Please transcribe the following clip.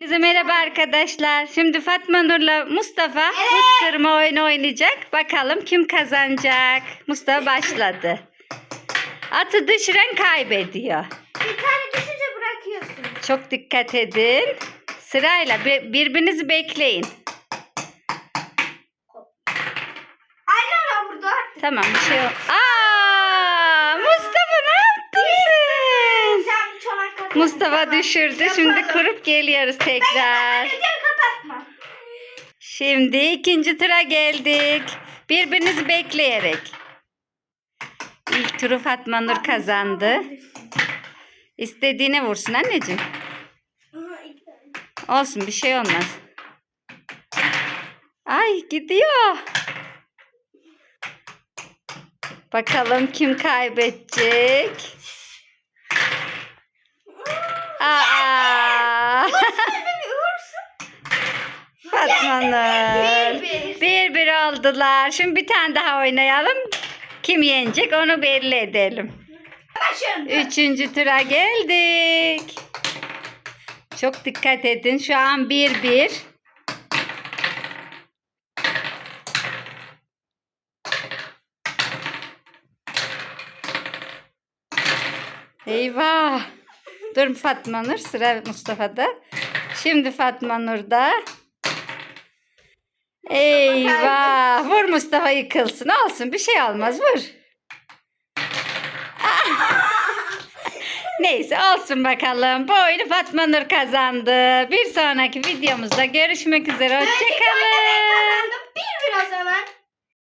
Herkese merhaba arkadaşlar. Şimdi Fatma Nur'la Mustafa buz kırma oyunu oynayacak. Bakalım kim kazanacak. Mustafa başladı. Atı düşüren kaybediyor. Bir tane düşünce bırakıyorsun. Çok dikkat edin. Sırayla bir- birbirinizi bekleyin. Anne ona burada. Tamam bir şey yok. Aa, Mustafa düşürdü. Şimdi kurup geliyoruz tekrar. Kapatma. Şimdi ikinci tura geldik. Birbirinizi bekleyerek. İlk turu Fatma Nur kazandı. İstediğine vursun anneciğim. Olsun bir şey olmaz. Ay gidiyor. Bakalım kim kaybedecek? Aa! Bir vursun. Nur. Bir bir. Bir bir oldular. Şimdi bir tane daha oynayalım. Kim yenecek onu belli edelim. Başım. Üçüncü tura geldik. Çok dikkat edin. Şu an bir bir. Eyvah. Dur Fatma Nur. Sıra Mustafa'da. Şimdi Fatma Nur'da. Eyvah. Vur Mustafa yıkılsın. Olsun bir şey olmaz. Vur. Neyse olsun bakalım. Bu oyunu Fatma Nur kazandı. Bir sonraki videomuzda görüşmek üzere. Ben Hoşçakalın. kazandım. Bir bir o zaman.